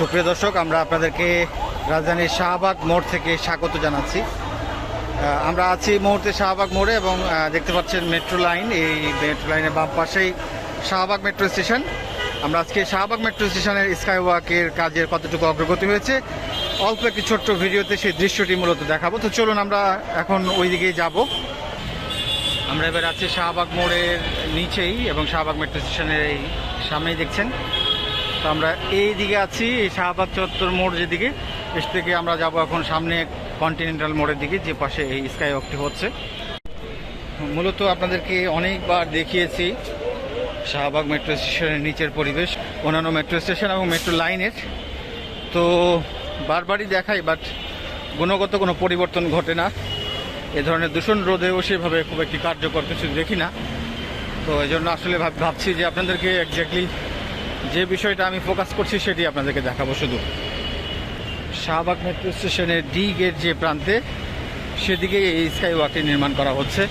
সুপ্রিয় দর্শক, আমরা আপনাদেরকে রাজধানীর শাহবাগ মোড় থেকে স্বাগত জানাচ্ছি। আমরা আছি এই মুহূর্তে শাহবাগ মোড়ে এবং দেখতে পাচ্ছেন মেট্রো লাইন। এই মেট্রো লাইনের বাম পাশেই শাহবাগ মেট্রো স্টেশন। আমরা আজকে শাহবাগ মেট্রো স্টেশনের স্কাই ওয়াকের কাজের কতটুকু অগ্রগতি হয়েছে, অল্প একটি ছোট্ট ভিডিওতে সেই দৃশ্যটি মূলত দেখাবো। তো চলুন আমরা এখন ওই দিকেই যাব। আমরা এবার আছি শাহবাগ মোড়ের নিচেই এবং শাহবাগ মেট্রো স্টেশনের এই সামনেই দেখছেন। তো আমরা এই দিকে আছি, এই শাহবাগ চত্বর মোড় যেদিকে। এস থেকে আমরা যাব এখন সামনে কন্টিনেন্টাল মোড়ের দিকে, যে পাশে এই স্কাই ওয়াকটি হচ্ছে। মূলত আপনাদেরকে অনেকবার দেখিয়েছি শাহবাগ মেট্রো স্টেশনের নিচের পরিবেশ, অন্যান্য মেট্রো স্টেশন এবং মেট্রো লাইনের তো বারবারই দেখাই বাট গুণগত কোনো পরিবর্তন ঘটে না। এ ধরনের দূষণ রোধেও সেভাবে খুব একটি কার্যকর কিছু দেখি না। তো এই জন্য আসলে ভাব- ভাবছি যে আপনাদেরকে একজাক্টলি যে বিষয়টা আমি ফোকাস করছি সেটি আপনাদেরকে দেখাবো শুধু। শাহবাগ মেট্রো স্টেশনের ডি গেট যে প্রান্তে সেদিকে এই স্কাই ওয়াকটি নির্মাণ করা হচ্ছে।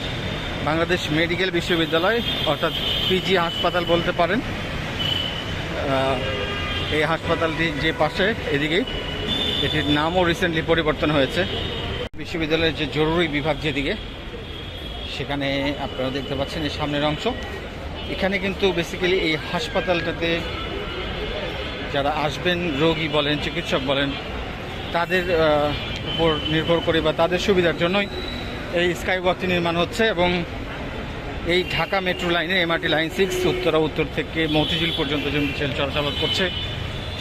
বাংলাদেশ মেডিকেল বিশ্ববিদ্যালয়, অর্থাৎ পিজি হাসপাতাল বলতে পারেন এই হাসপাতালটি যে পাশে এদিকেই এটির নামও রিসেন্টলি পরিবর্তন হয়েছে। বিশ্ববিদ্যালয়ের যে জরুরি বিভাগ যেদিকে, সেখানে আপনারা দেখতে পাচ্ছেন এই সামনের অংশ। এখানে কিন্তু বেসিক্যালি এই হাসপাতালটাতে যারা আসবেন, রোগী বলেন, চিকিৎসক বলেন, তাদের উপর নির্ভর করে বা তাদের সুবিধার জন্যই এই স্কাই ওয়াকটি নির্মাণ হচ্ছে এবং এই Dhaka metro line MRT line six Uttara উত্তর থেকে মতিঝিল পর্যন্ত যে ট্রেন চলাচল করছে,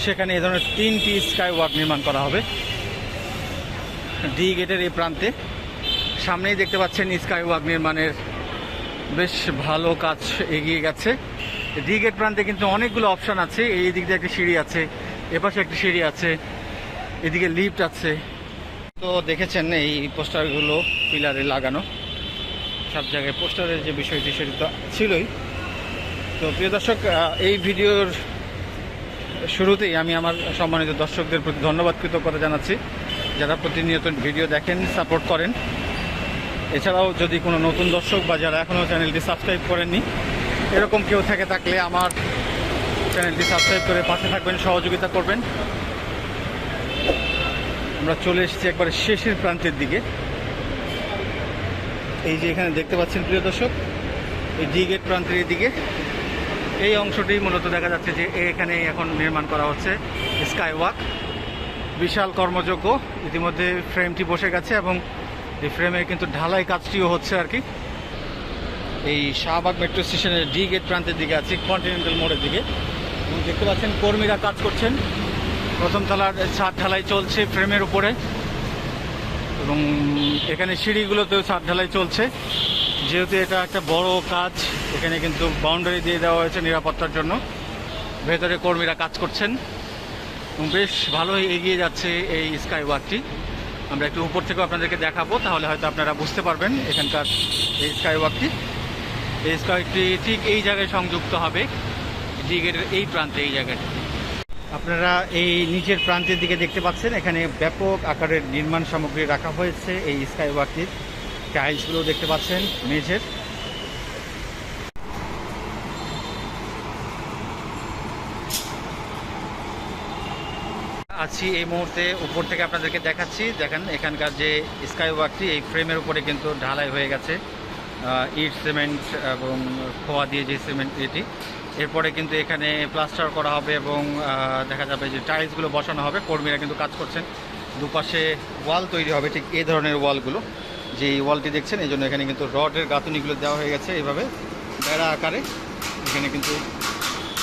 সেখানে এ ধরনের তিনটি স্কাই ওয়াক নির্মাণ করা হবে। ডি গেটের এই প্রান্তে সামনেই দেখতে পাচ্ছেন স্কাই ওয়াক নির্মাণের বেশ ভালো কাজ এগিয়ে গেছে। ডি গেট প্রান্তে কিন্তু অনেকগুলো অপশান আছে। এই দিক দিয়ে একটা সিঁড়ি আছে, এপাশে একটা সিঁড়ি আছে, এদিকে লিফট আছে। তো দেখেছেন এই পোস্টারগুলো পিলারে লাগানো। সব জায়গায় পোস্টারের যে বিষয়টি সেটি তো ছিলই। তো প্রিয় দর্শক এই ভিডিওর শুরুতেই আমি আমার সম্মানিত দর্শকদের প্রতি ধন্যবাদ, কৃতজ্ঞতা জানাচ্ছি। যারা প্রতিনিয়ত ভিডিও দেখেন সাপোর্ট করেন এছাড়াও যদি কোনো নতুন দর্শক বা যারা এখনও চ্যানেলটি সাবস্ক্রাইব করেননি, এরকম কেউ থেকে থাকলে আমার চ্যানেলটি সাবস্ক্রাইব করে পাশে থাকবেন, সহযোগিতা করবেন। আমরা চলে এসেছি একবারে শেষের প্রান্তের দিকে। এই যে এখানে দেখতে পাচ্ছেন প্রিয় দর্শক, এই ডি গেট প্রান্তের দিকে এই অংশটি মূলত দেখা যাচ্ছে যে এখানে এখন নির্মাণ করা হচ্ছে স্কাই ওয়াক বিশাল কর্মযোগ্য, ইতিমধ্যে ফ্রেমটি বসে গেছে এবং এই ফ্রেমের কিন্তু ঢালাই কাজটিও হচ্ছে আর কি। এই শাহবাগ মেট্রো স্টেশনের ডি গেট প্রান্তের দিকে আছে কন্টিনেন্টাল মোড়ের দিকে। এবং দেখতে পাচ্ছেন, কর্মীরা কাজ করছেন। প্রথম তলার ছাদ ঢালাই চলছে ফ্রেমের উপরে। এবং এখানে সিঁড়িগুলোতেও ছাদ ঢালাই চলছে। যেহেতু এটা একটা বড় কাজ, এখানে কিন্তু বাউন্ডারি দিয়ে দেওয়া হয়েছে নিরাপত্তার জন্য। ভেতরে কর্মীরা কাজ করছেন। এবং বেশ ভালোই এগিয়ে যাচ্ছে এই স্কাই ওয়াকটি আমরা একটু উপর থেকে আপনাদেরকে দেখাবো, তাহলে হয়তো আপনারা বুঝতে পারবেন এখানকার এই স্কাই ওয়াকটি এই স্কাইওয়াকটি ঠিক এই জায়গায় সংযুক্ত হবে ডি এই প্রান্তে এই জায়গাটি আপনারা এই নিচের প্রান্তের দিকে দেখতে পাচ্ছেন, এখানে ব্যাপক আকারের নির্মাণ সামগ্রী রাখা হয়েছে এই স্কাই ওয়াকটির টাইলসগুলো দেখতে পাচ্ছেন, মেঝের। আছি এই মুহূর্তে উপর থেকে আপনাদেরকে দেখাচ্ছি। দেখেন, এখানকার যে স্কাই ওয়াকটি এই ফ্রেমের উপরে কিন্তু ঢালাই হয়ে গেছে। ইট সিমেন্ট এবং খোয়া দিয়ে যে সিমেন্ট, এটি। এরপরে কিন্তু এখানে প্লাস্টার করা হবে এবং দেখা যাবে যে টাইলসগুলো বসানো হবে। কর্মীরা কিন্তু কাজ করছেন। দুপাশে ওয়াল তৈরি হবে, ঠিক এই ধরনের ওয়ালগুলো। যে এই ওয়ালটি দেখছেন, এই জন্য এখানে কিন্তু রডের গাঁথুনিগুলো দেওয়া হয়ে গেছে। এইভাবে বেড়া আকারে এখানে কিন্তু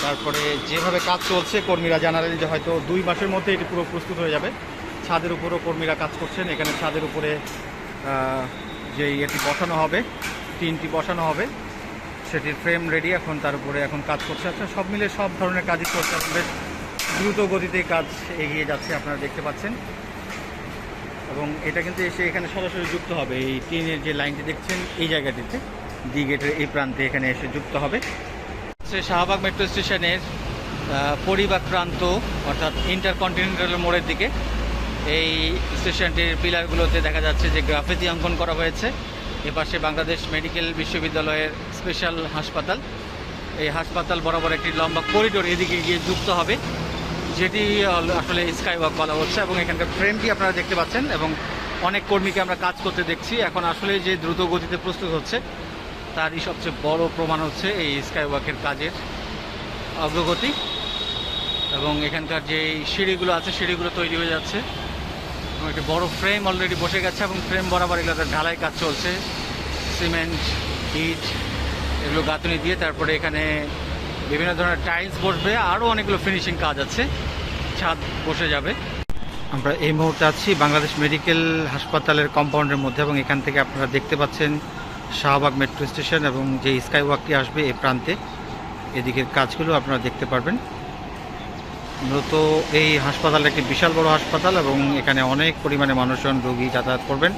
তারপরে যেভাবে কাজ চলছে, কর্মীরা জানালেন যে হয়তো দুই মাসের মধ্যে এটি পুরো প্রস্তুত হয়ে যাবে। ছাদের উপরও কর্মীরা কাজ করছেন। এখানে ছাদের উপরে যে এটি বসানো হবে, তিনটি বসানো হবে। সেটির ফ্রেম রেডি এখন তার উপরে এখন কাজ করছে। আচ্ছা সব মিলে সব ধরনের কাজই করছে বেশ দ্রুত গতিতে কাজ এগিয়ে যাচ্ছে, আপনারা দেখতে পাচ্ছেন। এবং এটা কিন্তু এসে এখানে সরাসরি যুক্ত হবে। এই ট্রেনের যে লাইনটি দেখছেন, এই জায়গাটিতে ডি গেটের এই প্রান্তে এখানে এসে যুক্ত হবে। শাহবাগ মেট্রো স্টেশনের আহ, পরিবাগ প্রান্ত অর্থাৎ ইন্টারকন্টিনেন্টাল মোড়ের দিকে। এই স্টেশনটির পিলারগুলোতে দেখা যাচ্ছে যে গ্রাফিতি অঙ্কন করা হয়েছে। এপাশে বাংলাদেশ মেডিকেল বিশ্ববিদ্যালয়ের স্পেশাল হাসপাতাল। এই হাসপাতাল বরাবর একটি লম্বা করিডোর এদিকে গিয়ে যুক্ত হবে যেটি আসলে স্কাই ওয়াক বলা হচ্ছে এবং এখানকার ফ্রেমটি আপনারা দেখতে পাচ্ছেন এবং অনেক কর্মীকে আমরা কাজ করতে দেখছি। এখন আসলে যে দ্রুত গতিতে প্রস্তুত হচ্ছে তারই সবচেয়ে বড় প্রমাণ হচ্ছে এই স্কাই ওয়াকের কাজের অগ্রগতি এবং এখানকার যে সিঁড়িগুলো আছে, সিঁড়িগুলো তৈরি হয়ে যাচ্ছে। এবং একটি বড় ফ্রেম অলরেডি বসে গেছে এবং ফ্রেম বরাবর এগুলোতে ঢালাই কাজ চলছে। সিমেন্ট, ইট এগুলো গাঁথুনি দিয়ে তারপরে এখানে বিভিন্ন ধরনের টাইলস বসবে। আরও অনেকগুলো ফিনিশিং কাজ আছে। ছাদ বসে যাবে। আমরা এই মুহূর্তে আছি বাংলাদেশ মেডিকেল হাসপাতালের কম্পাউন্ডের মধ্যে এবং এখান থেকে আপনারা দেখতে পাচ্ছেন শাহবাগ মেট্রো স্টেশন এবং যে স্কাই ওয়াকটি আসবে এ প্রান্তে, এদিকের কাজগুলো আপনারা দেখতে পারবেন। মূলত এই হাসপাতালটা একটি বিশাল বড় হাসপাতাল এবং এখানে অনেক পরিমাণে মানুষজন রোগী যাতায়াত করবেন।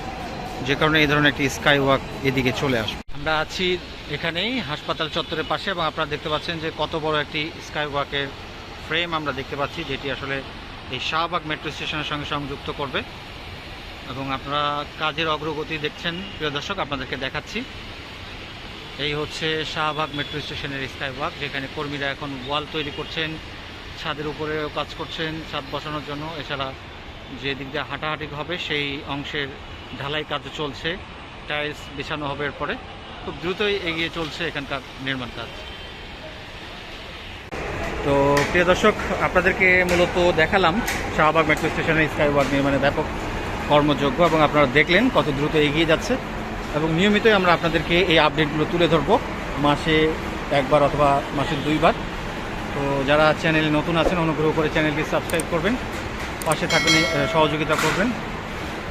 যে কারণে এই ধরনের একটি স্কাই ওয়াক এদিকে চলে আসবে। আমরা আছি এখানেই, হাসপাতাল চত্বরের পাশে এবং আপনারা দেখতে পাচ্ছেন যে কত বড় একটি স্কাই ওয়াকের ফ্রেম আমরা দেখতে পাচ্ছি, যেটি আসলে এই শাহবাগ মেট্রো স্টেশনের সঙ্গে সংযুক্ত করবে। এবং আপনারা কাজের অগ্রগতি দেখছেন, প্রিয় দর্শক, আপনাদেরকে দেখাচ্ছি। এই হচ্ছে শাহবাগ মেট্রো স্টেশনের স্কাই ওয়াক যেখানে কর্মীরা এখন ওয়াল তৈরি করছেন, ছাদের উপরেও কাজ করছেন, ছাদ বসানোর জন্য। এছাড়া যে দিক দিয়ে হাঁটাহাঁটি হবে, সেই অংশের ঢালাই কাজ চলছে। টাইলস বিছানো হবে এরপরে। খুব দ্রুতই এগিয়ে চলছে এখানকার নির্মাণ কাজ। তো প্রিয় দর্শক, আপনাদেরকে মূলত দেখালাম শাহবাগ মেট্রো স্টেশনের স্কাই ওয়াক নির্মাণে ব্যাপক কর্মযোগ্য এবং আপনারা দেখলেন কত দ্রুত এগিয়ে যাচ্ছে। এবং নিয়মিতই আমরা আপনাদেরকে এই আপডেটগুলো তুলে ধরবো। মাসে একবার অথবা মাসে দুইবার। তো যারা চ্যানেলে নতুন আছেন, অনুগ্রহ করে চ্যানেলটি সাবস্ক্রাইব করবেন, পাশে থাকবেন সহযোগিতা করবেন।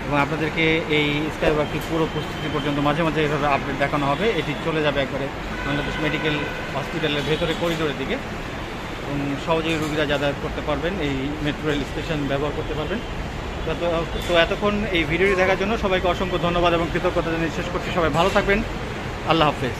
এবং আপনাদেরকে এই স্কাই ওয়াকটি পুরো প্রস্তুতি পর্যন্ত মাঝে মাঝে এভাবে আপডেট দেখানো হবে। এটি চলে যাবে একবারে বাংলাদেশ মেডিকেল হসপিটালের ভেতরে, করিডোরের দিকে। এবং সহজেই রুগীরা যাতায়াত করতে পারবেন, এই মেট্রো রেল স্টেশন ব্যবহার করতে পারবেন। তো এতক্ষণ এই ভিডিওটি দেখার জন্য সবাইকে অসংখ্য ধন্যবাদ এবং কৃতজ্ঞতা জানিয়ে শেষ করছি। সবাই ভালো থাকবেন। আল্লাহ হাফেজ।